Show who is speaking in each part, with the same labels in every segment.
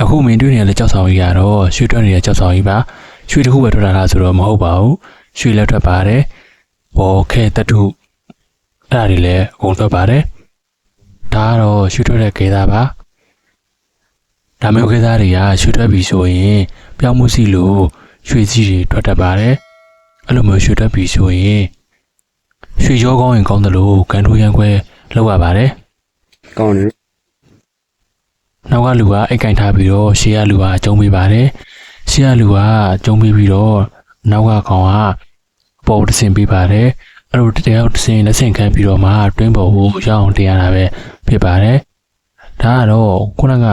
Speaker 1: အခုမင်းတွေ့နေတဲ့ကြောက်ဆောင်ကြီးကတော့ရွှေထွက်နေတဲ့ကြောက်ဆောင်ကြီးပါရွှေတစ်ခုပဲထွက်လာတာဆိုတော့မဟုတ်ပါဘူးရွှေလည်းထွက်ပါတယ်ဘောခဲတတုအဲ့ဒါတွေလည်းအကုန်ထွက်ပါတယ်ဒါကတော့ရွှေထွက်တဲ့ကေသားပါဒါမျိုးကေသားတွေကရွှေထွက်ပြီဆိုရင်ပြောင်းမှုစီလို့ရွှေစီတွေထွက်တတ်ပါတယ်အဲ့လိုမျိုးရွှေထွက်ပြီဆိုရင်ရွှေရောကောင်းရင်ကောင်းတယ်လို့ကန်ထိုးရန်ခွဲလောက်ရပါတယ်
Speaker 2: ကောင်းတယ်
Speaker 1: နောက်ကလူကအိတ်ကင်ထားပြီးတော့ရှေ့ကလူကအကျုံးပေးပါတယ်ရှေ့ကလူကအကျုံးပေးပြီးတော့နောက်ကကောင်ကအပေါ်တဆင်ပေးပါတယ်အဲ့လိုတရားတဆင်လက်ဆင့်ခံပြီးတော့မှတွင်းပေါ်ကိုရအောင်တင်ရတာပဲဖြစ်ပါတယ်ဒါကတော့ခုနက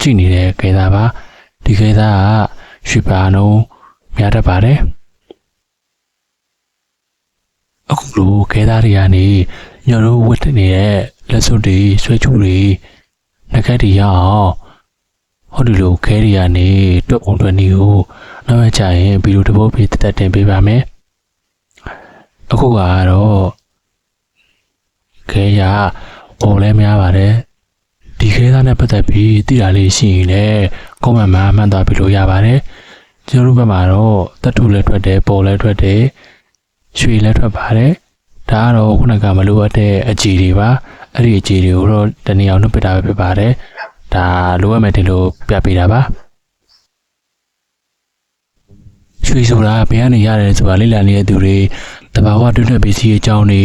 Speaker 1: ကြည့်နေတဲ့ကေသားပါဒီကေသားကရွှေပါနှုံးများတတ်ပါတယ်အခုလိုခဲသားတွေကနေညတို့ဝတ်နေတဲ့လက်စွပ်တွေဆွဲချူတွေ နှက်ကက်တွေရအောင်ဟောဒီလိုခဲတွေကနေတွက်ပုံတွက်နေကိုနောက်မှကြရင်ဗီဒီယိုတစ်ပုဒ်ပြီးတက်တက်တင်ပေးပါမယ်အခုကတော့ခဲရပေါ်လဲများပါတယ်ဒီခဲသားနဲ့ပတ်သက်ပြီးသိတာလေးရှိရင်လည်းကွန်မန့်မှာမှတ်သားပြီးလို့ရပါတယ်ကျွန်တော်တို့ဘက်မှာတော့တက်တူလည်းထွက်တယ်ပေါ်လည်းထွက်တယ်ရွှေလည်းထွက်ပါတယ် ဒါကတော့ခုနကမလိုအပ်တဲ့အကြည်တွေပါအဲ့ဒီအကြည်တွေကိုတော့တနည်းအောင်နှုတ်ပစ်တာပဲဖြစ်ပါတယ်ဒါလိုအပ်မယ်တင်လို့ပြပေးတာပါရွှေဆိုတာဘယ်ကနေရတယ်ဆိုတာလေ့လာနေတဲ့သူတွေတဘာဝတွင်းထွက်ပစ္စည်းအကြောင်းတွေ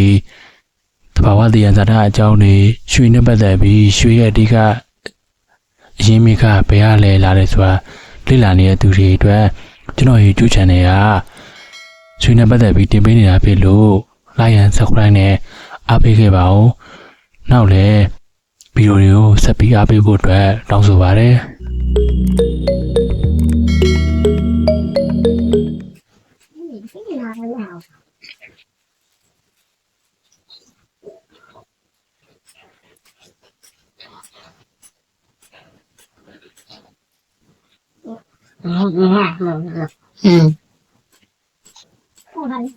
Speaker 1: တဘာဝတရားဇာတာအကြောင်းတွေရွှေနဲ့ပတ်သက်ပြီးရွှေရဲ့အဓိကအရင်းမြစ်ကဘယ်ကလဲလာတယ်ဆိုတာလေ့လာနေတဲ့သူတွေအတွက်ကျွန်တော် YouTube channel ကရွှေနဲ့ပတ်သက်ပြီးတင်ပေးနေတာဖြစ်လို့ like and subscribe နဲ့အားပေးခဲ့ပါဦး။နောက်လည်းဗီဒီယိုတွေကိုဆက်ပြီးအားပေးဖို့အတွက်တောင်းဆိုပါရစေ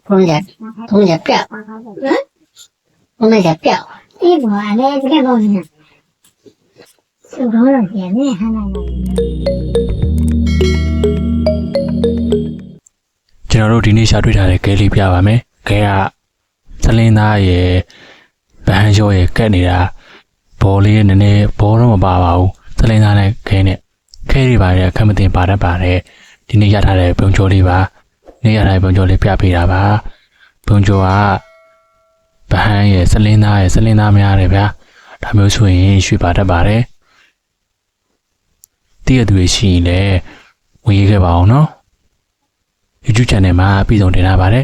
Speaker 3: ဘုံရက်ဘုံ
Speaker 4: ရက်ပြောက်ဟမ်ဘုံရက်ပြော
Speaker 3: က်ဒီဘောလေဒီကဘောနေသူကောင်းလို့ပြန်နေဟန်နိုင်
Speaker 1: ကျွန်တော်တို့ဒီနေ့ရှာတွေ့ထားတဲ့ကဲလေးပြပါမယ်ကဲကသလင်းသားရဲ့ဗဟန်ရောရဲ့ကက်နေတာဘောလေးရဲ့နည်းနည်းဘောတော့မပါပါဘူးသလင်းသားနဲ့ခဲနဲ့ခဲတွေပါရခက်မတင်ပါတတ်ပါတယ်ဒီနေ့ရထားတဲ့ပုံချိုးလေးပါ နေ့ရထားတဲ့ပုံကျော်လေးပြပေးတာပါ။ပုံကျော်ကဗဟန်းရဲ့သလင်းသားရဲ့သလင်းသားများတယ်ဗျာ။ဒါမျိုးဆိုရင်ရွှေပါတတ်ပါတယ်။တည့်ရသူတွေရှိရင်လည်းဝင်ရေးခဲ့ပါအောင်နော်။ YouTube channel မှာပြည်စုံတင်ထားပါတယ်